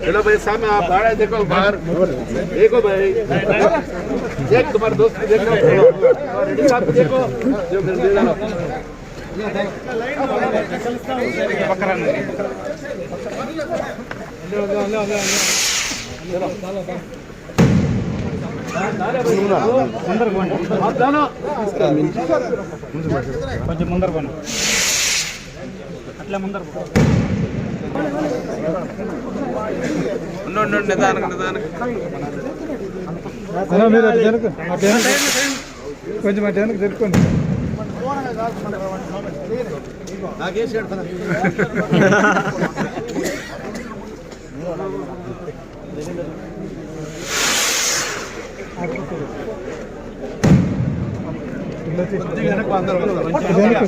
चलो भाई सामने आप बाहर देखो बाहर देखो भाई एक तुम्हारे दोस्त को देखो देखो जो पकड़ा नहीं ముందర కొంచెం అట్లా ముందర నిదానంగా నిదానంగా. మీరు అటు జరుగు. అటు వెనక కొంచెం అటు వెనక జరుపుకోండి.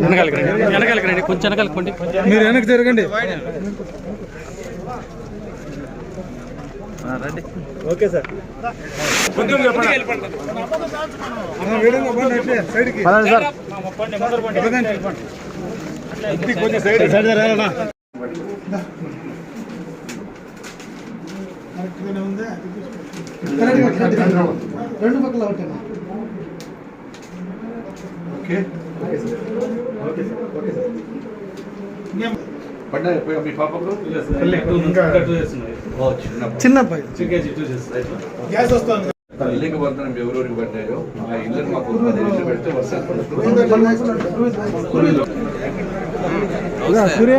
వెనకాలకి రండి. వెనకాలకి రండి కొంచెం వెనకాలకి పండి మీరు వెనక్కి జరగండి ఓకే సార్. సైడ్కి. సార్. కొంచెం సైడ్. సైడ్ రెండు పక్కల ఒకటి పడ్డాయి మీ పాపకు? ఓ, చిన్న గ్యాస్ వస్తుంది. ఇల్లుకి పడుతున్నాం ఎవరెవరికి పడ్డాయో ఆ ఇల్లు మాకు ఇల్లు పెడితే సూర్య.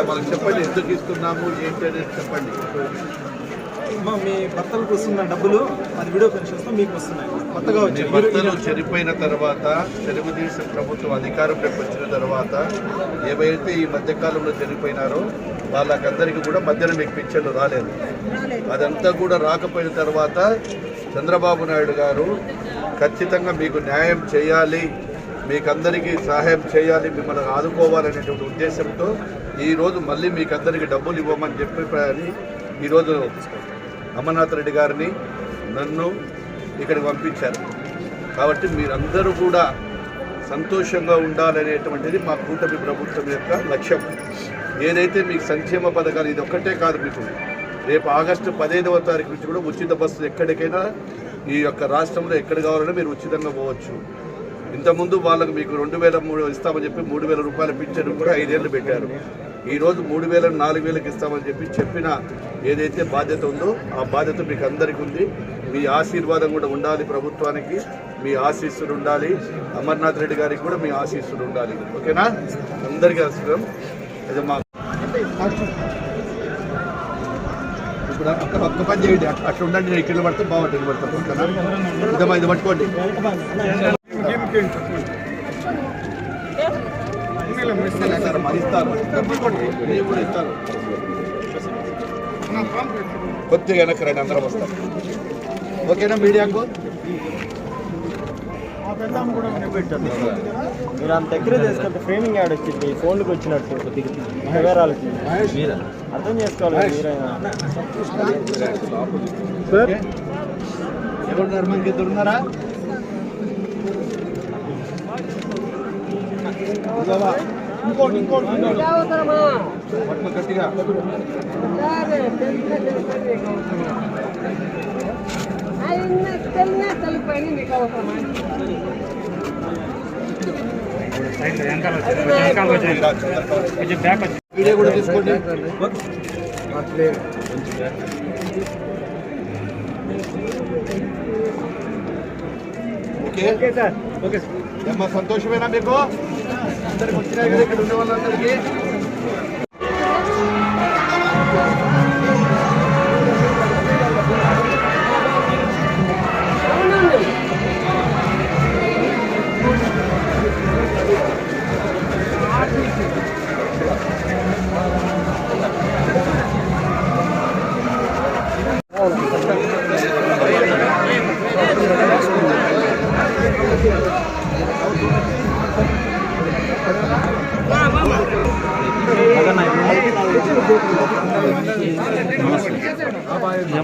చేస్తా వాళ్ళకి చెప్పండి ఎందుకు ఇస్తున్నాము ఏంటి అనేది చెప్పండి. అమ్మా, మీ భర్తలకు వస్తున్న డబ్బులు అది విడో పెన్షన్స్ మీకు వస్తున్నాయి. కొత్తగా మీ వచ్చాయి. భర్తలు చనిపోయిన తర్వాత తెలుగుదేశం ప్రభుత్వం అధికారంలోకి వచ్చిన తర్వాత ఏవైతే ఈ మధ్యకాలంలో చనిపోయినారో వాళ్ళకందరికీ కూడా మధ్యన మీకు పింఛన్లు రాలేదు. అదంతా కూడా రాకపోయిన తర్వాత చంద్రబాబు నాయుడు గారు ఖచ్చితంగా మీకు న్యాయం చేయాలి మీకందరికీ సహాయం చేయాలి మిమ్మల్ని ఆదుకోవాలనేటువంటి ఉద్దేశంతో ఈరోజు మళ్ళీ మీకందరికీ డబ్బులు ఇవ్వమని చెప్పి అని ఈరోజు అమర్నాథ్ రెడ్డి గారిని నన్ను ఇక్కడికి పంపించారు. కాబట్టి మీరందరూ కూడా సంతోషంగా ఉండాలనేటువంటిది మా కూటమి ప్రభుత్వం యొక్క లక్ష్యం. ఏదైతే మీకు సంక్షేమ పథకాలు ఇది ఒక్కటే కాదు మీకు. రేపు ఆగస్టు పదహైదవ తారీఖు నుంచి కూడా ఉచిత బస్సులు ఎక్కడికైనా ఈ యొక్క రాష్ట్రంలో ఎక్కడ కావాలన్నా మీరు ఉచితంగా పోవచ్చు. ఇంతకుముందు వాళ్ళకు మీకు రెండు వేల మూడు ఇస్తామని చెప్పి మూడు వేల రూపాయల పింఛను కూడా ఐదేళ్ళు పెట్టారు. ఈరోజు మూడు వేల నాలుగు వేలకు ఇస్తామని చెప్పి చెప్పిన ఏదైతే బాధ్యత ఉందో ఆ బాధ్యత మీకు అందరికీ ఉంది. మీ ఆశీర్వాదం కూడా ఉండాలి ప్రభుత్వానికి. మీ ఆశీస్సులు ఉండాలి. అమర్నాథ్ రెడ్డి గారికి కూడా మీ ఆశీస్సులు ఉండాలి. ఓకేనా? అందరికీ అవసరం అది మా ఇప్పుడు అక్క ఒక్క పని చేయండి. అట్లా ఉండండి నేను ఇక్కడ పడితే బాగుంటుంది. పడతాను ఇది పట్టుకోండి. కొద్దిగా వెనక్కి రండి అందరం వస్తారు ఓకేనా మీడియాకు మీరు అంత దగ్గర తీసుకుంటే ఫ్రేమింగ్ యాడ్ వచ్చింది ఈ ఫోన్కి వచ్చినట్టు వివరాలకి అర్థం చేసుకోవాలి మీరైనా? ఎవరున్నారు మనకి ఇద్దరు ఉన్నారా ఇదిగోవా. పట్ల గట్టిగా వెనకాల వచ్చాయి వెనకాల వచ్చాయి కొంచెం బ్యాక్ వచ్చి వీడియో కూడా తీసుకోండి ఓకే ఓకే. ఓకే సంతోషమేనా మీకు? అందరికి వచ్చినాయి కదా ఇక్కడ ఉండే వాళ్ళందరికీ?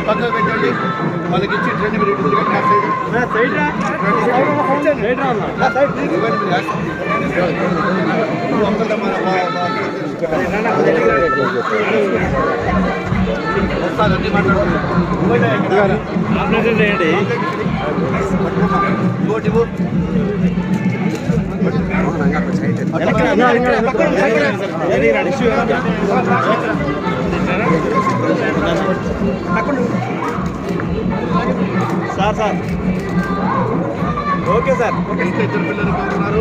మీరు పక్కకు పెట్టండి. వాళ్ళకి ఇచ్చి ట్రెండ్ మీరు ఇటు తిరగండి, నా సైడ్. ఇవ్వండి సార్ సార్. Okay sir. ఇంకా ఇద్దరు పిల్లలు ఉన్నారు